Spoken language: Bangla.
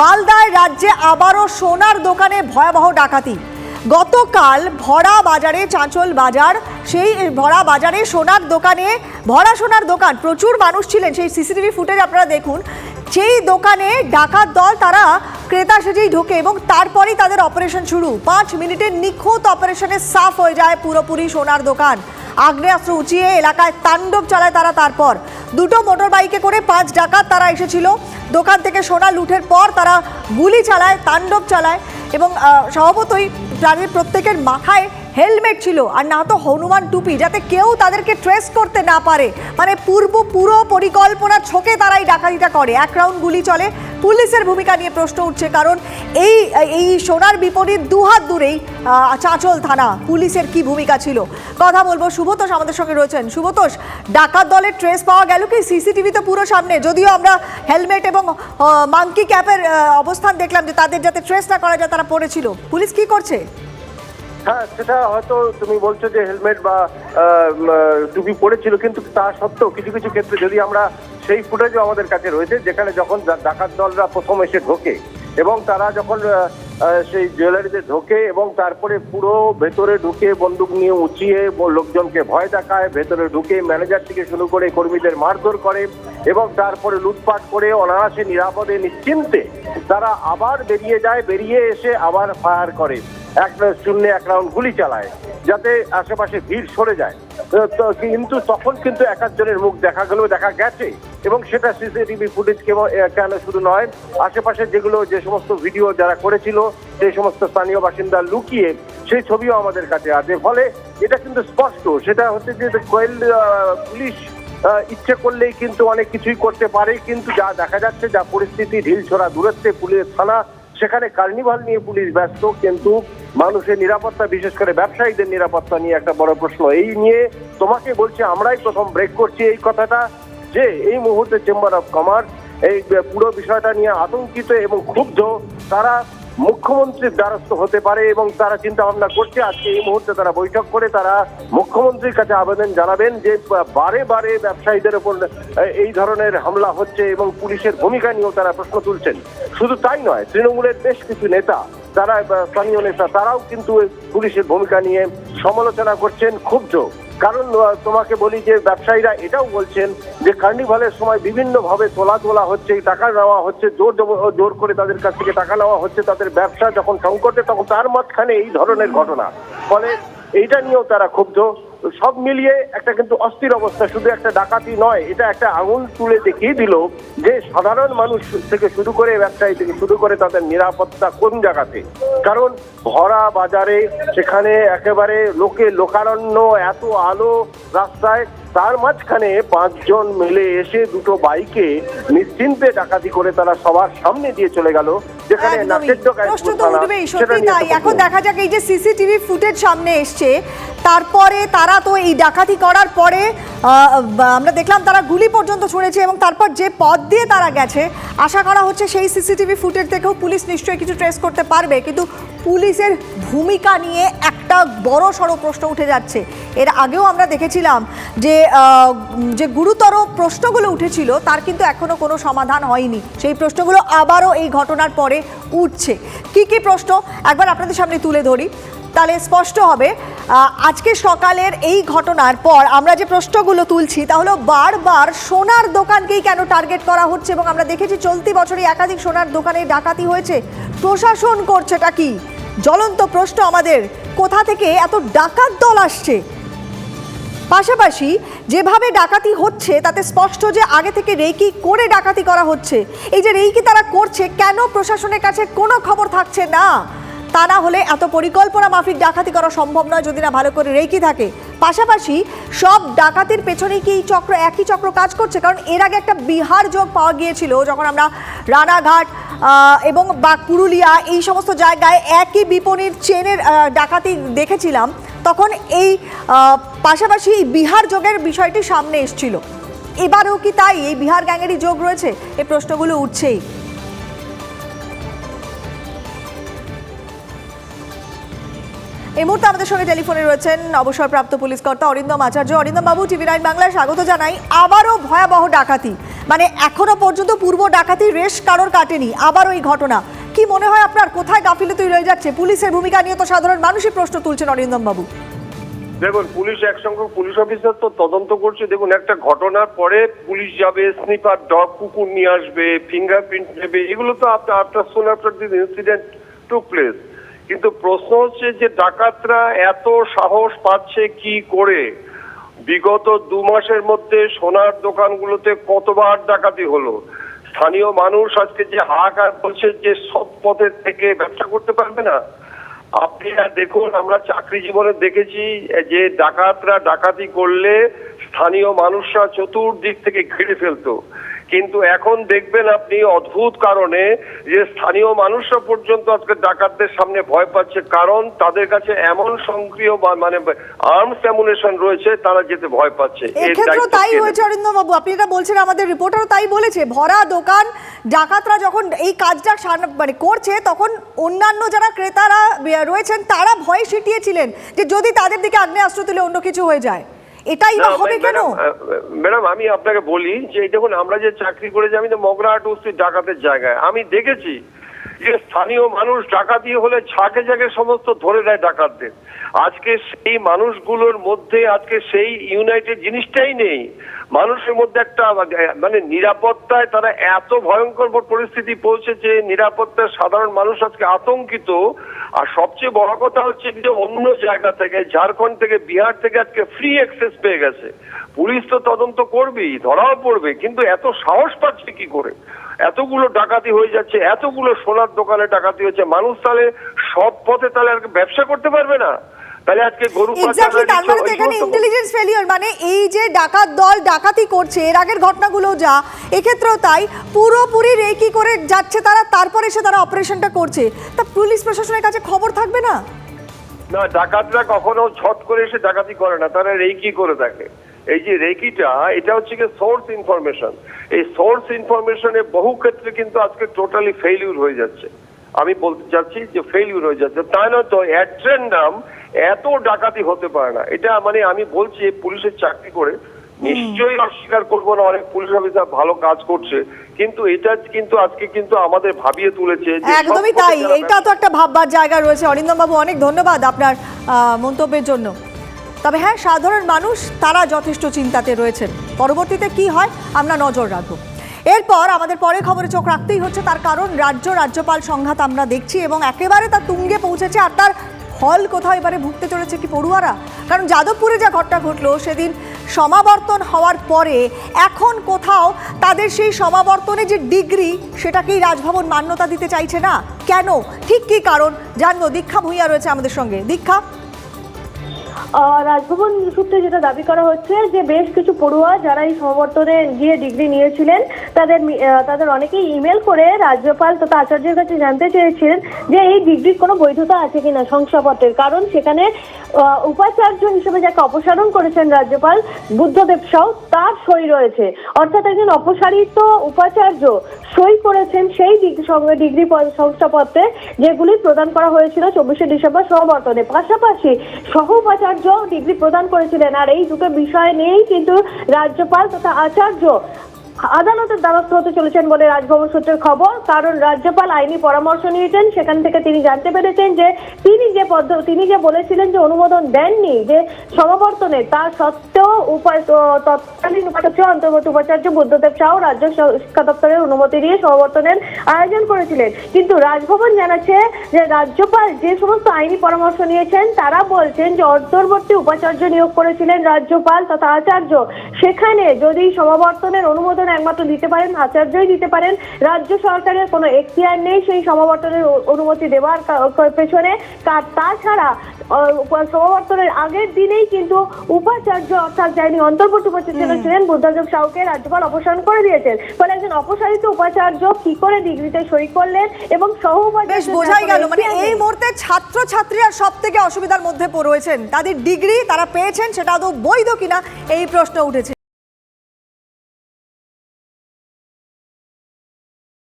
মালদায় রাজ্যে আবারও সোনার দোকানে ভয়াবহ ডাকাতি। গতকাল ভরা বাজারে চাঁচল বাজার, সেই ভরা বাজারে সোনার দোকানে, ভরা সোনার দোকান। প্রচুর মানুষ ছিলেন সেই সিসিটিভি ফুটেজ আপনারা দেখুন। সেই দোকানে ডাকাত দল তারা ক্রেতা সেজেই ঢোকে এবং তারপরেই তাদের অপারেশন শুরু। পাঁচ মিনিটের নিখুঁত অপারেশনে সাফ হয়ে যায় পুরোপুরি সোনার দোকান। আগ্নেয়াস্ত্র উঁচিয়ে এলাকায় তাণ্ডব চালায় তারা তারপর। দুটো মোটর বাইকে করে পাঁচ ডাকাত তারা এসেছিল। দোকান থেকে সোনা লুঠের পর তারা গুলি চালায়, তাণ্ডব চালায় এবং স্বভাবতই তাদের প্রত্যেকের মাথায় হেলমেট ছিল, আর না তো হনুমান টুপি, যাতে কেউ তাদেরকে ট্রেস করতে না পারে। মানে পূর্ব, পুরো পরিকল্পনা ছকে তারাই ডাকাতিটা করে। এক রাউন্ড গুলি চলে। পুলিশের ভূমিকা নিয়ে প্রশ্ন উঠছে, কারণ এই এই সোনার বিপরীত দুহাত দূরেই চাঁচল থানা পুলিশের কি ভূমিকা ছিল। কথা বলব শুভতোষ আমাদের সঙ্গে রয়েছেন। শুভতোষ ডাকাত দলের ট্রেস পাওয়া গেল কি? সিসিটিভিতে পুরো সামনে। যদিও আমরা হেলমেট এবং মাঙ্কি ক্যাপের অবস্থান দেখলাম যে তাদের যাতে ট্রেস না করা যায়, তারা পড়েছিল। পুলিশ কি করছে? হ্যাঁ সেটা হয়তো তুমি বলছো যে হেলমেট বা টুপি পড়েছিল, কিন্তু তা সত্ত্বেও কিছু কিছু ক্ষেত্রে যদি আমরা সেই ফুটেজও আমাদের কাছে রয়েছে, যেখানে যখন ডাকাত দলরা প্রথম এসে ঢোকে এবং তারা যখন সেই জুয়েলারিতে ঢোকে এবং তারপরে পুরো ভেতরে ঢুকে বন্দুক নিয়ে উঁচিয়ে লোকজনকে ভয় দেখায়, ভেতরে ঢুকে ম্যানেজার থেকে শুরু করে কর্মীদের মারধর করে এবং তারপরে লুটপাট করে অনায়াসে নিরাপদে, নিশ্চিন্তে তারা আবার বেরিয়ে যায়, বেরিয়ে এসে আবার ফায়ার করে। এক শূন্য এক রাউন্ড গুলি চালায়, যাতে আশেপাশে ভিড় সরে যায়। কিন্তু তখন কিন্তু এক একজনের মুখ দেখা গেল, দেখা গেছে। এবং সেটা সিসিটিভি ফুটেজ কেন শুধু নয়, আশেপাশে যেগুলো যে সমস্ত ভিডিও যারা করেছিল সেই সমস্ত স্থানীয় বাসিন্দা লুকিয়ে, সেই ছবিও আমাদের কাছে আছে। ফলে এটা কিন্তু স্পষ্ট, সেটা হচ্ছে যে কোয়েল পুলিশ ইচ্ছে করলেই কিন্তু অনেক কিছুই করতে পারে, কিন্তু যা দেখা যাচ্ছে, যা পরিস্থিতি, ঢিল ছড়া দূরত্বে পুলিশ থানা সেখানে কার্নিভাল নিয়ে পুলিশ ব্যস্ত, কিন্তু মানুষের নিরাপত্তা, বিশেষ করে ব্যবসায়ীদের নিরাপত্তা নিয়ে একটা বড় প্রশ্ন। এই নিয়ে তোমাকে বলছি, আমরাই প্রথম ব্রেক করছি এই কথাটা, যে এই মুহূর্তে চেম্বার অফ কমার্স এই পুরো বিষয়টা নিয়ে আতঙ্কিত এবং ক্ষুব্ধ, তারা মুখ্যমন্ত্রীর দ্বারস্থ হতে পারে এবং তারা চিন্তা ভাবনা করছে, আজকে এই মুহূর্তে তারা বৈঠক করে তারা মুখ্যমন্ত্রীর কাছে আবেদন জানাবেন যে, বারে বারে ব্যবসায়ীদের উপর এই ধরনের হামলা হচ্ছে এবং পুলিশের ভূমিকা নিয়েও তারা প্রশ্ন তুলছেন। শুধু তাই নয়, তৃণমূলের বেশ কিছু নেতা, তারা, স্থানীয় নেতা, তারাও কিন্তু পুলিশের ভূমিকা নিয়ে সমালোচনা করছেন। ক্ষুব্ধ কারণ তোমাকে বলি যে ব্যবসায়ীরা এটাও বলছেন যে কার্নিভালের সময় বিভিন্ন ভাবে তোলা তোলা হচ্ছে টাকা নেওয়া হচ্ছে, জোর জোর করে তাদের কাছ থেকে টাকা নেওয়া হচ্ছে, তাদের ব্যবসা যখন সংকটে তখন তার মাঝখানে এই ধরনের ঘটনা। ফলে এইটা নিয়েও তারা ক্ষুব্ধ। সব মিলিয়ে একটা কিন্তু অস্থির অবস্থা, শুধু একটা ডাকাতি নয়, এটা একটা আঙুল তুলে দেখিয়ে দিল যে সাধারণ মানুষ থেকে শুরু করে ব্যবসায়ী থেকে শুরু করে তাদের নিরাপত্তা কোন জায়গাতে। কারণ ভরা বাজারে সেখানে একেবারে লোকে লোকারণ্য, এত আলো রাস্তায় তার মাঝখানে পাঁচজন মিলে এসে দুটো বাইকে নিশ্চিন্তে ডাকাতি করে তারা সবার সামনে দিয়ে চলে গেল যেখানে সত্যি তাই। এখন দেখা যাক এই যে সিসিটিভি ফুটেজ সামনে এসছে তারপরে তারা তো এই ডাকাতি করার পরে আহ, আমরা দেখলাম তারা গুলি পর্যন্ত ছুঁড়েছে এবং তারপর যে পথ দিয়ে তারা গেছে আশা করা হচ্ছে সেই সিসিটিভি ফুটেজ থেকেও পুলিশ নিশ্চয়ই কিছু ট্রেস করতে পারবে। কিন্তু পুলিশের ভূমিকা নিয়ে একটা বড় সড়ো প্রশ্ন উঠে যাচ্ছে। এর আগেও আমরা দেখেছিলাম যে যে গুরুতর প্রশ্নগুলো উঠেছিল, তার কিন্তু এখনও কোনো সমাধান হয়নি। সেই প্রশ্নগুলো আবারও এই ঘটনার পরে উঠছে। কি কি প্রশ্ন? একবার আপনাদের সামনে তুলে ধরি। তাহলে স্পষ্ট হবে আজকে সকালের এই ঘটনার পর আমরা যে প্রশ্নগুলো তুলছি, তা হলো বারবার সোনার দোকানকেই কেন টার্গেট করা হচ্ছে? এবং আমরা দেখেছি চলতি বছরই একাধিক সোনার দোকানে ডাকাতি হয়েছে। প্রশাসন করছেটা কি? জ্বলন্ত প্রশ্ন আমাদের। কোথা থেকে এত ডাকাত দল আসছে? পাশাপাশি যেভাবে ডাকাতি হচ্ছে, তাতে স্পষ্ট যে আগে থেকে রেকি করে ডাকাতি করা হচ্ছে। এই যে রেকি তারা করছে, কেন প্রশাসনের কাছে কোনো খবর থাকছে না? তা না হলে এত পরিকল্পনা মাফিক ডাকাতি করা সম্ভব নয় যদি না ভালো করে রেকি থাকে। পাশাপাশি সব ডাকাতির পেছনেই কি এই চক্র, একই চক্র কাজ করছে? কারণ এর আগে একটা বিহার যোগ পাওয়া গিয়েছিল যখন আমরা রানাঘাট এবং বা পুরুলিয়া এই সমস্ত জায়গায় একই বিপণীর চেনের ডাকাতি দেখেছিলাম। তখন এই পাশাপাশি বিহার যোগের বিষয়টি সামনে এসছিল। এবারেও কি তাই? এই বিহার গ্যাংয়েরই যোগ রয়েছে? এই প্রশ্নগুলো উঠছেই। এই মুহূর্তে আমাদের সঙ্গে টেলিফোনে রয়েছেন অবসরপ্রাপ্ত পুলিশ কর্তা অরিন্দম আচার্য। অরিন্দম বাবু, টিভি নাইন বাংলায় স্বাগত জানাই। আবারও ভয়াবহ ডাকাতি। মানে এখনও পর্যন্ত পূর্ব ডাকাতি রেশ কারোর কাটেনি। আবার ওই ঘটনা। কি মনে হয় আপনার? কোথায় গাফিলতি রয়ে যাচ্ছে? পুলিশের ভূমিকা নিয়ে তো সাধারণ মানুষই প্রশ্ন তুলছেন অরিন্দম বাবু। দেখুন, পুলিশ এক সংখ্যক পুলিশ অফিসার তো তদন্ত করছে। দেখুন, একটা ঘটনার পরে পুলিশ যাবে, স্নিপার, ডগ, কুকুর নিয়ে আসবে, ফিঙ্গারপ্রিন্ট নেবে। এগুলো তো আপনার after soon after this incident took place কিন্তু প্রশ্ন হচ্ছে যে ডাকাতরা এত সাহস পাচ্ছে কি করে? বিগত দু মাসের মধ্যে সোনার দোকানগুলোতে কতবার ডাকাতি হলো? স্থানীয় মানুষ আজকে যে হাহাকার বলছে যে সব পথের থেকে ব্যবসা করতে পারবে না। আপনি দেখুন, আমরা চাকরি জীবনে দেখেছি যে ডাকাতরা ডাকাতি করলে স্থানীয় মানুষরা চতুর্দিক থেকে ঘিরে ফেলতো। কিন্তু এখন দেখবেন আপনি অদ্ভুত কারণে যে স্থানীয় মানুষরা পর্যন্ত আজকে ডাকাতদের সামনে ভয় পাচ্ছে। কারণ তাদের কাছে এমন সক্রিয় বা মানে আর্মস অ্যামুনেশন রয়েছে তারা যেতে ভয় পাচ্ছে। দায়িত্ব তাই হয়েছে অরিন্দম বাবু আপনি এটা বলছেন আমাদের রিপোর্টারও তাই বলেছে ভরা দোকান ডাকাতরা যখন এই কাজটা মানে করছে তখন অন্যান্য যারা ক্রেতারা রয়েছেন তারা ভয় সিটিয়েছিলেন যে যদি তাদের দিকে আগ্নেয়াস্ত্র তুলে অন্য কিছু হয়ে যায়। এটাই বা না, হবে কেন? ম্যাডাম, আমি আপনাকে বলি যে দেখুন আমরা যে চাকরি করেছি আমি তো মগরাহাট উস্তি ডাকাতের জায়গায়। আমি দেখেছি যে স্থানীয় মানুষ ডাকাতি হলে ঝাঁকে ঝাঁকে সমস্ত ধরে দেয় ডাকাতদের। আজকে সেই মানুষগুলোর মধ্যে, আজকে সেই ইউনাইটেড জিনিসটাই নেই। মানুষের মধ্যে একটা মানে নিরাপত্তায় তারা এত ভয়ঙ্কর পরিস্থিতি পৌঁছেছে, নিরাপত্তার সাধারণ মানুষ আজকে আতঙ্কিত। আর সবচেয়ে বড় কথা হচ্ছে যে অন্য জায়গা থেকে, ঝাড়খণ্ড থেকে, বিহার থেকে আজকে ফ্রি অ্যাক্সেস পেয়ে গেছে। পুলিশ তো তদন্ত করবেই, ধরাও পড়বে, কিন্তু এত সাহস পাচ্ছে কি করে? এতগুলো ডাকাতি হয়ে যাচ্ছে, এতগুলো সোনার দোকানে ডাকাতি হচ্ছে মানুষ তাহলে সব পথে তাহলে আর ব্যবসা করতে পারবে না। তাহলে আজকে গরু এক্স্যাক্টলি তার মানে তো এখানে ইন্টেলিজেন্স ফেলিওর মানে এই যে ডাকাত দল ডাকাতি করছে এর আগের ঘটনাগুলো যা এক্ষেত্রেও তাই পুরোপুরি রেকি করে যাচ্ছে তারা তারপরে এসে তারা অপারেশনটা করছে। তা পুলিশ প্রশাসনের কাছে খবর থাকবে না? না ডাকাতরা কখনো ছট করে এসে ডাকাতি করে না তারা রেকি করে থাকে। এই যে রেকিটা এটা হচ্ছে কি সোর্স ইনফরমেশন এই সোর্স ইনফরমেশনে বহু ক্ষেত্রে কিন্তু আজকে টোটালি ফেইলিউর হয়ে যাচ্ছে। আমি বলতে চাচ্ছি যে ফেইলিউর হয়ে যাচ্ছে। তাই নয় তো নাম এত ডাকাতি হতে পারে না। এটা মানে আমি বলছি পুলিশের চাকরি করে নিশ্চয়ই অস্বীকার করব না অনেক পুলিশ অফিসার ভালো কাজ করছে। কিন্তু এটা কিন্তু আজকে কিন্তু আমাদের ভাবিয়ে তুলেছে একদমই তাই। এটা তো একটা ভাববার জায়গা রয়েছে। অরিন্দম বাবু অনেক ধন্যবাদ আপনার মন্তব্যের জন্য। তবে হ্যাঁ সাধারণ মানুষ, তারা যথেষ্ট চিন্তাতে রয়েছেন। পরবর্তীতে কি হয়, আমরা নজর রাখব। এরপর আমাদের পরে খবরে চোখ রাখতেই হচ্ছে, তার কারণ রাজ্য রাজ্যপাল সংঘাত আমরা দেখছি এবং একেবারে তার তুঙ্গে পৌঁছেছে আর তার ফল কোথাও এবারে ভুগতে চলেছে কি পড়ুয়ারা? কারণ যাদবপুরে যা ঘটনা ঘটলো, সেদিন সমাবর্তন হওয়ার পরে এখন কোথাও তাদের সেই সমাবর্তনে যে ডিগ্রি, সেটাকেই রাজভবন মান্যতা দিতে চাইছে না। কেন? ঠিক কি কারণ? জানব। দীক্ষা ভূঁইয়া রয়েছে আমাদের সঙ্গে। দীক্ষা? রাজভবন সূত্রে যেটা দাবি করা হচ্ছে যে বেশ কিছু পড়ুয়া যারা এই সমাবর্তনে গিয়ে ডিগ্রি নিয়েছিলেন, তাদের তাদের অনেকেই ইমেল করে রাজ্যপাল তথা আচার্যের কাছে জানতে চেয়েছিলেন যে এই ডিগ্রির কোনো বৈধতা আছে কিনা শংসাপত্রের। কারণ সেখানে উপাচার্য হিসেবে যাকে অপসারণ করেছেন রাজ্যপাল বুদ্ধদেব সাউ, তার সই রয়েছে। অর্থাৎ একজন অপসারিত উপাচার্য সই করেছেন সেই সঙ্গে ডিগ্রি শংসাপত্রে যেগুলি প্রদান করা হয়েছিল চব্বিশে ডিসেম্বর সমাবর্তনে। পাশাপাশি সহ উপাচার্য ডিগ্রি প্রদান করেছিলেন। আর এই দুটো বিষয় নিয়েই কিন্তু রাজ্যপাল তথা আচার্য আদালতের দ্বারস্থ হতে চলেছেন বলে রাজভবন সূত্রের খবর। কারণ রাজ্যপাল আইনি পরামর্শ নিয়েছেন। সেখান থেকে তিনি জানতে পেরেছেন যে তিনি যে পদ্ধ, তিনি যে বলেছিলেন যে অনুমোদন দেননি, যে সমাবর্তনে তা সত্ত্বেও উপায় তৎকালীন উপাচার্য অন্তর্গত উপাচার্য বুদ্ধদেব সাউ রাজ্য শিক্ষা দপ্তরের অনুমতি দিয়ে সমাবর্তনের আয়োজন করেছিলেন। কিন্তু রাজভবন জানাচ্ছে যে রাজ্যপাল যে সমস্ত আইনি পরামর্শ নিয়েছেন, তারা বলছেন যে অন্তর্বর্তী উপাচার্য নিয়োগ করেছিলেন রাজ্যপাল তথা আচার্য। সেখানে যদি সমাবর্তনের অনুমোদন একমাত্র দিতে পারেন আচার্যই দিতে পারেন। রাজ্য সরকারের কোনো এখতিয়ার নেই সেই সমাবর্তনের অনুমতি দেওয়ার পেছনে। তাছাড়া সমাবর্তনের আগের দিনেই কিন্তু উপাচার্য অর্থাৎ যিনি অন্তর্বর্তী উপাচার্য ছিলেন বুদ্ধদেব সাউকে রাজ্যপাল অপসারণ করে দিয়েছেন। ফলে একজন অপসারিত উপাচার্য কি করে ডিগ্রিতে সই করলেন এবং সহ উপাচার্য বেশ বোঝাই গেল। মানে এই মুহূর্তে ছাত্র ছাত্রীরা সব থেকে অসুবিধার মধ্যে রয়েছেন তাদের ডিগ্রি তারা পেয়েছেন সেটা আদৌ বৈধ কিনা এই প্রশ্ন উঠেছে।